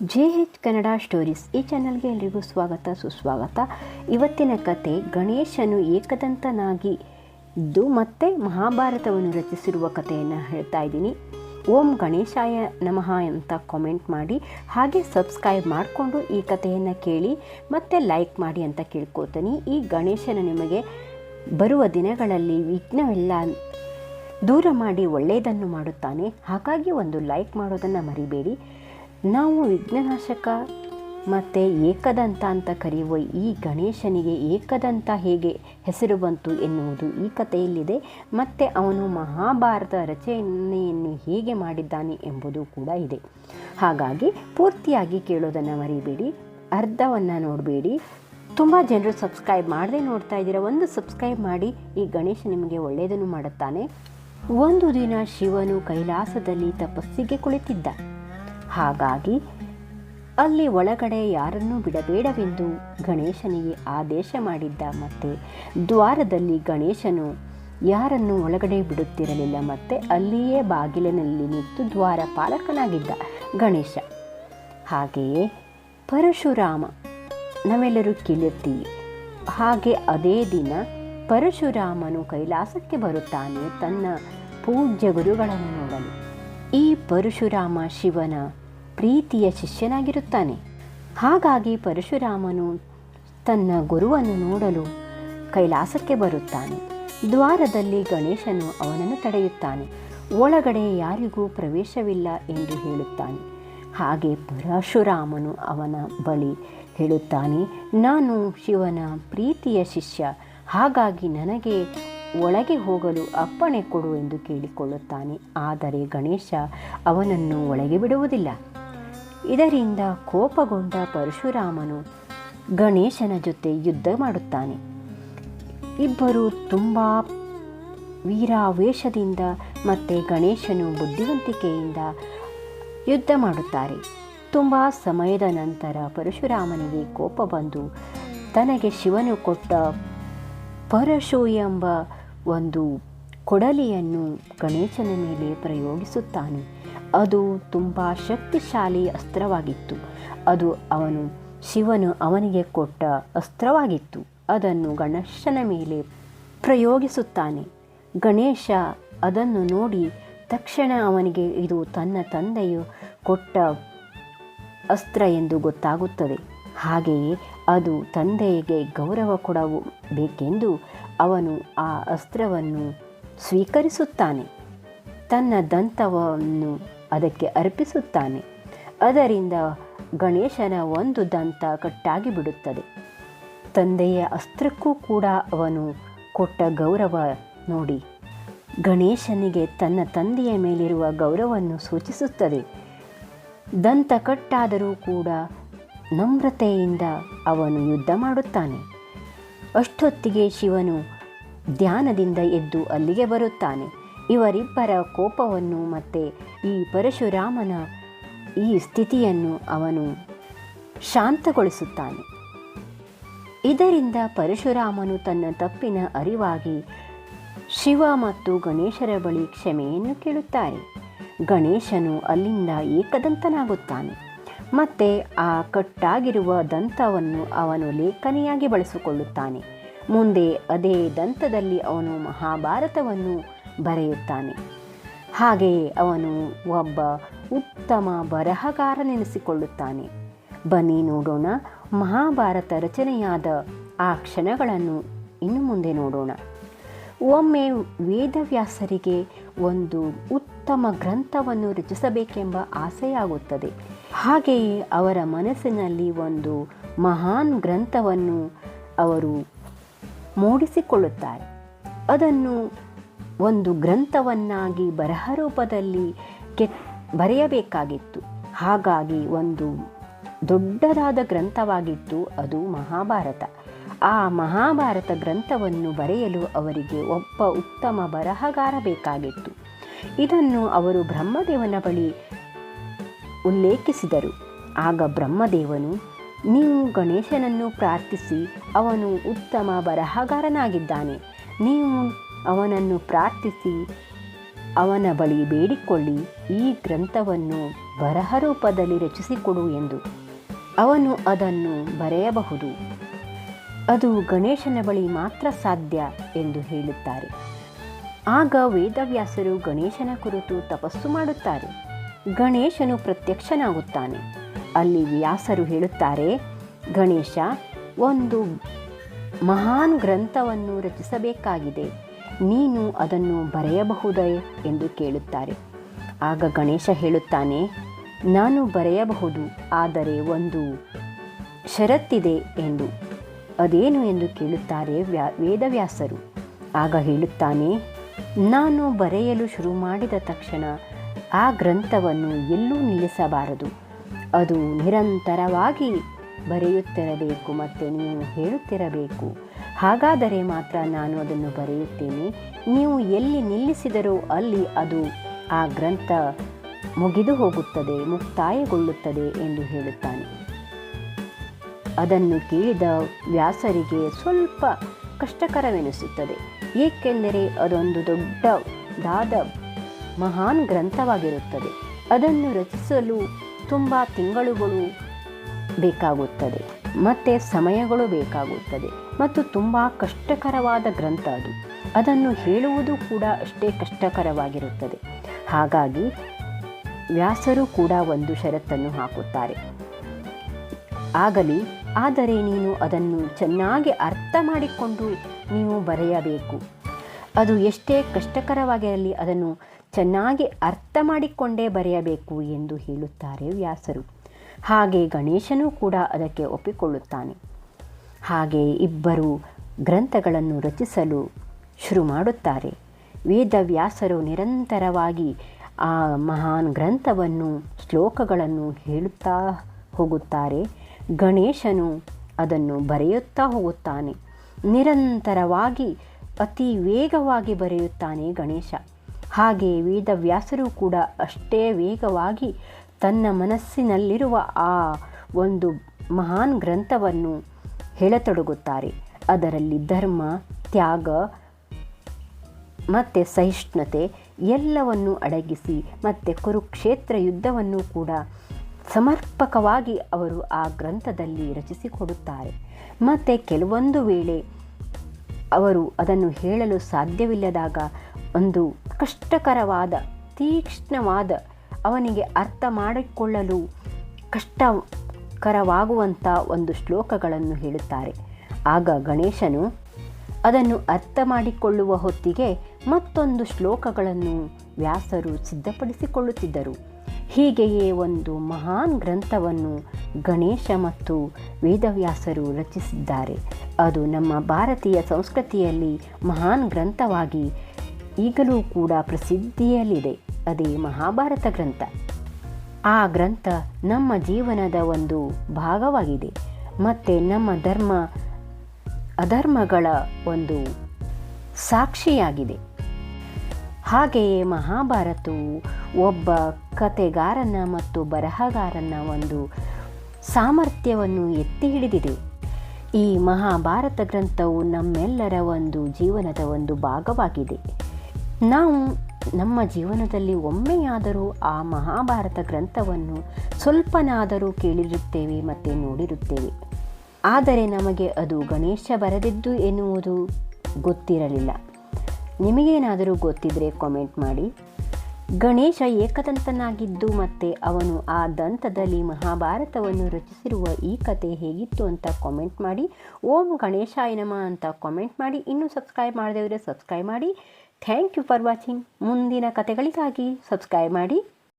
J ಹೆಚ್ Kannada stories ಈ ಚಾನಲ್ಗೆ ಎಲ್ರಿಗೂ ಸ್ವಾಗತ, ಸುಸ್ವಾಗತ. ಇವತ್ತಿನ ಕತೆ, ಗಣೇಶನು ಏಕದಂತನಾಗಿ ಇದ್ದು ಮತ್ತೆ ಮಹಾಭಾರತವನ್ನು ರಚಿಸಿರುವ ಕಥೆಯನ್ನು ಹೇಳ್ತಾ ಇದ್ದೀನಿ. ಓಂ ಗಣೇಶಾಯ ನಮಃ ಅಂತ ಕಾಮೆಂಟ್ ಮಾಡಿ, ಹಾಗೆ ಸಬ್ಸ್ಕ್ರೈಬ್ ಮಾಡಿಕೊಂಡು ಈ ಕಥೆಯನ್ನು ಕೇಳಿ, ಮತ್ತೆ ಲೈಕ್ ಮಾಡಿ ಅಂತ ಕೇಳ್ಕೊತೀನಿ. ಈ ಗಣೇಶನ ನಿಮಗೆ ಬರುವ ದಿನಗಳಲ್ಲಿ ವಿಘ್ನವೆಲ್ಲ ದೂರ ಮಾಡಿ ಒಳ್ಳೆಯದನ್ನು ಮಾಡುತ್ತಾನೆ. ಹಾಗಾಗಿ ಒಂದು ಲೈಕ್ ಮಾಡೋದನ್ನು ಮರಿಬೇಡಿ. ನಾವು ವಿಘ್ನನಾಶಕ ಮತ್ತು ಏಕದಂತ ಅಂತ ಕರೆಯುವ ಈ ಗಣೇಶನಿಗೆ ಏಕದಂತ ಹೇಗೆ ಹೆಸರು ಬಂತು ಎನ್ನುವುದು ಈ ಕಥೆಯಲ್ಲಿದೆ. ಮತ್ತು ಅವನು ಮಹಾಭಾರತ ರಚನೆಯನ್ನು ಹೇಗೆ ಮಾಡಿದ್ದಾನೆ ಎಂಬುದು ಕೂಡ ಇದೆ. ಹಾಗಾಗಿ ಪೂರ್ತಿಯಾಗಿ ಕೇಳೋದನ್ನು ಮರಿಬೇಡಿ, ಅರ್ಧವನ್ನು ನೋಡಬೇಡಿ. ತುಂಬ ಜನರು ಸಬ್ಸ್ಕ್ರೈಬ್ ಮಾಡದೆ ನೋಡ್ತಾ ಇದ್ದೀರಾ, ಒಂದು ಸಬ್ಸ್ಕ್ರೈಬ್ ಮಾಡಿ ಈ ಗಣೇಶ ನಿಮಗೆ ಒಳ್ಳೆಯದನ್ನು ಮಾಡುತ್ತಾನೆ. ಒಂದು ದಿನ ಶಿವನು ಕೈಲಾಸದಲ್ಲಿ ತಪಸ್ಸಿಗೆ ಕುಳಿತಿದ್ದ. ಹಾಗಾಗಿ ಅಲ್ಲಿ ಒಳಗಡೆ ಯಾರನ್ನೂ ಬಿಡಬೇಡವೆಂದು ಗಣೇಶನಿಗೆ ಆದೇಶ ಮಾಡಿದ್ದ ಮತ್ತು ದ್ವಾರದಲ್ಲಿ ಗಣೇಶನು ಯಾರನ್ನು ಒಳಗಡೆ ಬಿಡುತ್ತಿರಲಿಲ್ಲ ಮತ್ತು ಅಲ್ಲಿಯೇ ಬಾಗಿಲಿನಲ್ಲಿ ನಿಂತು ದ್ವಾರ ಪಾಲಕನಾಗಿದ್ದ ಗಣೇಶ. ಹಾಗೆಯೇ ಪರಶುರಾಮ, ನಾವೆಲ್ಲರೂ ಕೇಳಿರ್ತೀವಿ. ಹಾಗೆ ಅದೇ ದಿನ ಪರಶುರಾಮನು ಕೈಲಾಸಕ್ಕೆ ಬರುತ್ತಾನೆ ತನ್ನ ಪೂಜ್ಯ ಗುರುಗಳನ್ನು ನೋಡಲು. ಈ ಪರಶುರಾಮ ಶಿವನ ಪ್ರೀತಿಯ ಶಿಷ್ಯನಾಗಿರುತ್ತಾನೆ. ಹಾಗಾಗಿ ಪರಶುರಾಮನು ತನ್ನ ಗುರುವನ್ನು ನೋಡಲು ಕೈಲಾಸಕ್ಕೆ ಬರುತ್ತಾನೆ. ದ್ವಾರದಲ್ಲಿ ಗಣೇಶನು ಅವನನ್ನು ತಡೆಯುತ್ತಾನೆ. ಒಳಗಡೆ ಯಾರಿಗೂ ಪ್ರವೇಶವಿಲ್ಲ ಎಂದು ಹೇಳುತ್ತಾನೆ. ಹಾಗೆ ಪರಶುರಾಮನು ಅವನ ಬಳಿ ಹೇಳುತ್ತಾನೆ, ನಾನು ಶಿವನ ಪ್ರೀತಿಯ ಶಿಷ್ಯ, ಹಾಗಾಗಿ ನನಗೆ ಒಳಗೆ ಹೋಗಲು ಅಪ್ಪಣೆ ಕೊಡು ಎಂದು ಕೇಳಿಕೊಳ್ಳುತ್ತಾನೆ. ಆದರೆ ಗಣೇಶ ಅವನನ್ನು ಒಳಗೆ ಬಿಡುವುದಿಲ್ಲ. ಇದರಿಂದ ಕೋಪಗೊಂಡ ಪರಶುರಾಮನು ಗಣೇಶನ ಜೊತೆ ಯುದ್ಧ ಮಾಡುತ್ತಾನೆ. ಇಬ್ಬರು ತುಂಬ ವೀರಾವೇಶದಿಂದ ಮತ್ತು ಗಣೇಶನು ಬುದ್ಧಿವಂತಿಕೆಯಿಂದ ಯುದ್ಧ ಮಾಡುತ್ತಾರೆ. ತುಂಬ ಸಮಯದ ನಂತರ ಪರಶುರಾಮನಿಗೆ ಕೋಪ ಬಂದು ತನಗೆ ಶಿವನು ಕೊಟ್ಟ ಪರಶು ಎಂಬ ಒಂದು ಕೊಡಲಿಯನ್ನು ಗಣೇಶನ ಮೇಲೆ ಪ್ರಯೋಗಿಸುತ್ತಾನೆ. ಅದು ತುಂಬ ಶಕ್ತಿಶಾಲಿ ಅಸ್ತ್ರವಾಗಿತ್ತು. ಅದು ಅವನು, ಶಿವನು ಅವನಿಗೆ ಕೊಟ್ಟ ಅಸ್ತ್ರವಾಗಿತ್ತು. ಅದನ್ನು ಗಣೇಶನ ಮೇಲೆ ಪ್ರಯೋಗಿಸುತ್ತಾನೆ. ಗಣೇಶ ಅದನ್ನು ನೋಡಿ ತಕ್ಷಣ ಅವನಿಗೆ ಇದು ತನ್ನ ತಂದೆಯು ಕೊಟ್ಟ ಅಸ್ತ್ರ ಎಂದು ಗೊತ್ತಾಗುತ್ತದೆ. ಹಾಗೆಯೇ ಅದು ತಂದೆಗೆ ಗೌರವ ಕೊಡಬೇಕೆಂದು ಅವನು ಆ ಅಸ್ತ್ರವನ್ನು ಸ್ವೀಕರಿಸುತ್ತಾನೆ. ತನ್ನ ದಂತವನ್ನು ಅದಕ್ಕೆ ಅರ್ಪಿಸುತ್ತಾನೆ. ಅದರಿಂದ ಗಣೇಶನ ಒಂದು ದಂತ ಕಟ್ಟಾಗಿ ಬಿಡುತ್ತದೆ. ತಂದೆಯ ಅಸ್ತ್ರಕ್ಕೂ ಕೂಡ ಅವನು ಕೊಟ್ಟ ಗೌರವ ನೋಡಿ. ಗಣೇಶನಿಗೆ ತನ್ನ ತಂದೆಯ ಮೇಲಿರುವ ಗೌರವವನ್ನು ಸೂಚಿಸುತ್ತದೆ. ದಂತ ಕಟ್ಟಾದರೂ ಕೂಡ ನಮ್ರತೆಯಿಂದ ಅವನು ಯುದ್ಧ ಮಾಡುತ್ತಾನೆ. ಅಷ್ಟೊತ್ತಿಗೆ ಶಿವನು ಧ್ಯಾನದಿಂದ ಎದ್ದು ಅಲ್ಲಿಗೆ ಬರುತ್ತಾನೆ. ಇವರಿಬ್ಬರ ಕೋಪವನ್ನು ಮತ್ತು ಈ ಪರಶುರಾಮನ ಈ ಸ್ಥಿತಿಯನ್ನು ಅವನು ಶಾಂತಗೊಳಿಸುತ್ತಾನೆ. ಇದರಿಂದ ಪರಶುರಾಮನು ತನ್ನ ತಪ್ಪಿನ ಅರಿವಾಗಿ ಶಿವ ಮತ್ತು ಗಣೇಶರ ಬಳಿ ಕ್ಷಮೆಯನ್ನು ಕೇಳುತ್ತಾರೆ. ಗಣೇಶನು ಅಲ್ಲಿಂದ ಏಕದಂತನಾಗುತ್ತಾನೆ. ಮತ್ತೆ ಆ ಕಟ್ಟಾಗಿರುವ ದಂತವನ್ನು ಅವನು ಲೇಖನೆಯಾಗಿ ಬಳಸಿಕೊಳ್ಳುತ್ತಾನೆ. ಮುಂದೆ ಅದೇ ದಂತದಲ್ಲಿ ಅವನು ಮಹಾಭಾರತವನ್ನು ಬರೆಯುತ್ತಾನೆ. ಹಾಗೆಯೇ ಅವನು ಒಬ್ಬ ಉತ್ತಮ ಬರಹಗಾರನೆನಿಸಿಕೊಳ್ಳುತ್ತಾನೆ ಬನ್ನಿ ನೋಡೋಣ ಮಹಾಭಾರತ ರಚನೆಯಾದ ಆ ಕ್ಷಣಗಳನ್ನು ಇನ್ನು ಮುಂದೆ ನೋಡೋಣ. ಒಮ್ಮೆ ವೇದವ್ಯಾಸರಿಗೆ ಒಂದು ಉತ್ತಮ ಗ್ರಂಥವನ್ನು ರಚಿಸಬೇಕೆಂಬ ಆಸೆಯಾಗುತ್ತದೆ. ಹಾಗೆಯೇ ಅವರ ಮನಸ್ಸಿನಲ್ಲಿ ಒಂದು ಮಹಾನ್ ಗ್ರಂಥವನ್ನು ಅವರು ಮೂಡಿಸಿಕೊಳ್ಳುತ್ತಾರೆ. ಅದನ್ನು ಒಂದು ಗ್ರಂಥವನ್ನಾಗಿ ಬರಹ ರೂಪದಲ್ಲಿ ಕೆ, ಬರೆಯಬೇಕಾಗಿತ್ತು. ಹಾಗಾಗಿ ಒಂದು ದೊಡ್ಡದಾದ ಗ್ರಂಥವಾಗಿತ್ತು ಅದು ಮಹಾಭಾರತ. ಆ ಮಹಾಭಾರತ ಗ್ರಂಥವನ್ನು ಬರೆಯಲು ಅವರಿಗೆ ಒಬ್ಬ ಉತ್ತಮ ಬರಹಗಾರ ಬೇಕಾಗಿತ್ತು. ಇದನ್ನು ಅವರು ಬ್ರಹ್ಮದೇವನ ಬಳಿ ಉಲ್ಲೇಖಿಸಿದರು. ಆಗ ಬ್ರಹ್ಮದೇವನು, ನೀವು ಗಣೇಶನನ್ನು ಪ್ರಾರ್ಥಿಸಿ, ಅವನು ಉತ್ತಮ ಬರಹಗಾರನಾಗಿದ್ದಾನೆ. ನೀವು ಅವನನ್ನು ಪ್ರಾರ್ಥಿಸಿ, ಅವನ ಬಳಿ ಬೇಡಿಕೊಳ್ಳಿ, ಈ ಗ್ರಂಥವನ್ನು ಬರಹ ರೂಪದಲ್ಲಿ ರಚಿಸಿಕೊಡು ಎಂದು. ಅವನು ಅದನ್ನು ಬರೆಯಬಹುದು. ಅದು ಗಣೇಶನ ಬಳಿ ಮಾತ್ರ ಸಾಧ್ಯ ಎಂದು ಹೇಳುತ್ತಾರೆ. ಆಗ ವೇದವ್ಯಾಸರು ಗಣೇಶನ ಕುರಿತು ತಪಸ್ಸು ಮಾಡುತ್ತಾರೆ. ಗಣೇಶನು ಪ್ರತ್ಯಕ್ಷನಾಗುತ್ತಾನೆ. ಅಲ್ಲಿ ವ್ಯಾಸರು ಹೇಳುತ್ತಾರೆ, ಗಣೇಶ, ಒಂದು ಮಹಾನ್ ಗ್ರಂಥವನ್ನು ರಚಿಸಬೇಕಾಗಿದೆ. ನೀನು ಅದನ್ನು ಬರೆಯಬಹುದೇ ಎಂದು ಕೇಳುತ್ತಾರೆ. ಆಗ ಗಣೇಶ ಹೇಳುತ್ತಾನೆ, ನಾನು ಬರೆಯಬಹುದು, ಆದರೆ ಒಂದು ಷರತ್ತಿದೆ ಎಂದು. ಅದೇನು? ಎಂದು ಕೇಳುತ್ತಾರೆ ವ್ಯಾ, ವೇದವ್ಯಾಸರು. ಆಗ ಹೇಳುತ್ತಾನೆ, ನಾನು ಬರೆಯಲು ಶುರು ಮಾಡಿದ ತಕ್ಷಣ ಆ ಗ್ರಂಥವನ್ನು ಎಲ್ಲೂ ನಿಲ್ಲಿಸಬಾರದು. ಅದು ನಿರಂತರವಾಗಿ ಬರೆಯುತ್ತಿರಬೇಕು ಮತ್ತು ನೀವು ಹೇಳುತ್ತಿರಬೇಕು. ಹಾಗಾದರೆ ಮಾತ್ರ ನಾನು ಅದನ್ನು ಬರೆಯುತ್ತೇನೆ. ನೀವು ಎಲ್ಲಿ ನಿಲ್ಲಿಸಿದರೂ ಅಲ್ಲಿ ಅದು ಆ ಗ್ರಂಥ ಮುಗಿದು ಹೋಗುತ್ತದೆ, ಮುಕ್ತಾಯಗೊಳ್ಳುತ್ತದೆ ಎಂದು ಹೇಳುತ್ತಾನೆ. ಅದನ್ನು ಕೇಳಿದ ವ್ಯಾಸರಿಗೆ ಸ್ವಲ್ಪ ಕಷ್ಟಕರವೆನಿಸುತ್ತದೆ. ಏಕೆಂದರೆ ಅದೊಂದು ದೊಡ್ಡದಾದ ಮಹಾನ್ ಗ್ರಂಥವಾಗಿರುತ್ತದೆ. ಅದನ್ನು ರಚಿಸಲು ತುಂಬ ತಿಂಗಳುಗಳು ಬೇಕಾಗುತ್ತದೆ. ಮತ್ತು ಸಮಯಗಳು ಬೇಕಾಗುತ್ತದೆ ಮತ್ತು ತುಂಬ ಕಷ್ಟಕರವಾದ ಗ್ರಂಥ ಅದು. ಅದನ್ನು ಹೇಳುವುದು ಕೂಡ ಅಷ್ಟೇ ಕಷ್ಟಕರವಾಗಿರುತ್ತದೆ. ಹಾಗಾಗಿ ವ್ಯಾಸರು ಕೂಡ ಒಂದು ಷರತ್ತನ್ನು ಹಾಕುತ್ತಾರೆ. ಆಗಲಿ, ಆದರೆ ನೀನು ಅದನ್ನು ಚೆನ್ನಾಗಿ ಅರ್ಥ ಮಾಡಿಕೊಂಡು ನೀವು ಬರೆಯಬೇಕು. ಅದು ಎಷ್ಟೇ ಕಷ್ಟಕರವಾಗಿರಲಿ, ಅದನ್ನು ಚೆನ್ನಾಗಿ ಅರ್ಥ ಮಾಡಿಕೊಂಡೇ ಬರೆಯಬೇಕು ಎಂದು ಹೇಳುತ್ತಾರೆ ವ್ಯಾಸರು. ಹಾಗೆ ಗಣೇಶನೂ ಕೂಡ ಅದಕ್ಕೆ ಒಪ್ಪಿಕೊಳ್ಳುತ್ತಾನೆ. ಹಾಗೆ ಇಬ್ಬರು ಗ್ರಂಥಗಳನ್ನು ರಚಿಸಲು ಶುರು ಮಾಡುತ್ತಾರೆ. ವೇದವ್ಯಾಸರು ನಿರಂತರವಾಗಿ ಆ ಮಹಾನ್ ಗ್ರಂಥವನ್ನು, ಶ್ಲೋಕಗಳನ್ನು ಹೇಳುತ್ತಾ ಹೋಗುತ್ತಾರೆ. ಗಣೇಶನು ಅದನ್ನು ಬರೆಯುತ್ತಾ ಹೋಗುತ್ತಾನೆ. ನಿರಂತರವಾಗಿ, ಅತಿ ವೇಗವಾಗಿ ಬರೆಯುತ್ತಾನೆ ಗಣೇಶ. ಹಾಗೆ ವೇದವ್ಯಾಸರು ಕೂಡ ಅಷ್ಟೇ ವೇಗವಾಗಿ ತನ್ನ ಮನಸ್ಸಿನಲ್ಲಿರುವ ಆ ಒಂದು ಮಹಾನ್ ಗ್ರಂಥವನ್ನು ಹೇಳತೊಡಗುತ್ತಾರೆ. ಅದರಲ್ಲಿ ಧರ್ಮ, ತ್ಯಾಗ ಮತ್ತು ಸಹಿಷ್ಣುತೆ ಎಲ್ಲವನ್ನು ಅಡಗಿಸಿ ಮತ್ತು ಕುರುಕ್ಷೇತ್ರ ಯುದ್ಧವನ್ನು ಕೂಡ ಸಮರ್ಪಕವಾಗಿ ಅವರು ಆ ಗ್ರಂಥದಲ್ಲಿ ರಚಿಸಿಕೊಡುತ್ತಾರೆ. ಮತ್ತು ಕೆಲವೊಂದು ವೇಳೆ ಅವರು ಅದನ್ನು ಹೇಳಲು ಸಾಧ್ಯವಿಲ್ಲದಾಗ ಒಂದು ಕಷ್ಟಕರವಾದ ತೀಕ್ಷ್ಣವಾದ ಅವನಿಗೆ ಅರ್ಥ ಮಾಡಿಕೊಳ್ಳಲು ಕಷ್ಟಕರವಾಗುವಂಥ ಒಂದು ಶ್ಲೋಕಗಳನ್ನು ಹೇಳುತ್ತಾರೆ. ಆಗ ಗಣೇಶನು ಅದನ್ನು ಅರ್ಥ ಮಾಡಿಕೊಳ್ಳುವ ಹೊತ್ತಿಗೆ ಮತ್ತೊಂದು ಶ್ಲೋಕಗಳನ್ನು ವ್ಯಾಸರು ಸಿದ್ಧಪಡಿಸಿಕೊಳ್ಳುತ್ತಿದ್ದರು. ಹೀಗೆಯೇ ಒಂದು ಮಹಾನ್ ಗ್ರಂಥವನ್ನು ಗಣೇಶ ಮತ್ತು ವೇದವ್ಯಾಸರು ರಚಿಸಿದ್ದಾರೆ. ಅದು ನಮ್ಮ ಭಾರತೀಯ ಸಂಸ್ಕೃತಿಯಲ್ಲಿ ಮಹಾನ್ ಗ್ರಂಥವಾಗಿ ಈಗಲೂ ಕೂಡ ಪ್ರಸಿದ್ಧಿಯಲ್ಲಿದೆ. ಅದೇ ಮಹಾಭಾರತ ಗ್ರಂಥ. ಆ ಗ್ರಂಥ ನಮ್ಮ ಜೀವನದ ಒಂದು ಭಾಗವಾಗಿದೆ. ಮತ್ತು ನಮ್ಮ ಧರ್ಮ, ಅಧರ್ಮಗಳ ಒಂದು ಸಾಕ್ಷಿಯಾಗಿದೆ. ಹಾಗೆಯೇ ಮಹಾಭಾರತವು ಒಬ್ಬ ಕತೆಗಾರನ ಮತ್ತು ಬರಹಗಾರನ ಒಂದು ಸಾಮರ್ಥ್ಯವನ್ನು ಎತ್ತಿ ಹಿಡಿದಿದೆ. ಈ ಮಹಾಭಾರತ ಗ್ರಂಥವು ನಮ್ಮೆಲ್ಲರ ಒಂದು ಜೀವನದ ಒಂದು ಭಾಗವಾಗಿದೆ. ನಾವು ನಮ್ಮ ಜೀವನದಲ್ಲಿ ಒಮ್ಮೆಯಾದರೂ ಆ ಮಹಾಭಾರತ ಗ್ರಂಥವನ್ನು ಸ್ವಲ್ಪನಾದರೂ ಕೇಳಿರುತ್ತೇವೆ ಮತ್ತು ನೋಡಿರುತ್ತೇವೆ. ಆದರೆ ನಮಗೆ ಅದು ಗಣೇಶ ಬರೆದಿದ್ದು ಎನ್ನುವುದು ಗೊತ್ತಿರಲಿಲ್ಲ. ನಿಮಗೇನಾದರೂ ಗೊತ್ತಿದ್ದರೆ ಕಾಮೆಂಟ್ ಮಾಡಿ. ಗಣೇಶ ಏಕದಂತನಾಗಿದ್ದು ಮತ್ತು ಅವನು ಆ ದಂತದಲ್ಲಿ ಮಹಾಭಾರತವನ್ನು ರಚಿಸಿರುವ ಈ ಕತೆ ಹೇಗಿತ್ತು ಅಂತ ಕಾಮೆಂಟ್ ಮಾಡಿ. ಓಂ ಗಣೇಶ ನಮ ಅಂತ ಕಾಮೆಂಟ್ ಮಾಡಿ. ಇನ್ನೂ ಸಬ್ಸ್ಕ್ರೈಬ್ ಮಾಡದಿದ್ರೆ ಸಬ್ಸ್ಕ್ರೈಬ್ ಮಾಡಿ. ಥ್ಯಾಂಕ್ ಯು ಫಾರ್ ವಾಚಿಂಗ್ ಮುಂದಿನ ಕತೆಗಳಿಗಾಗಿ ಸಬ್ಸ್ಕ್ರೈಬ್ ಮಾಡಿ.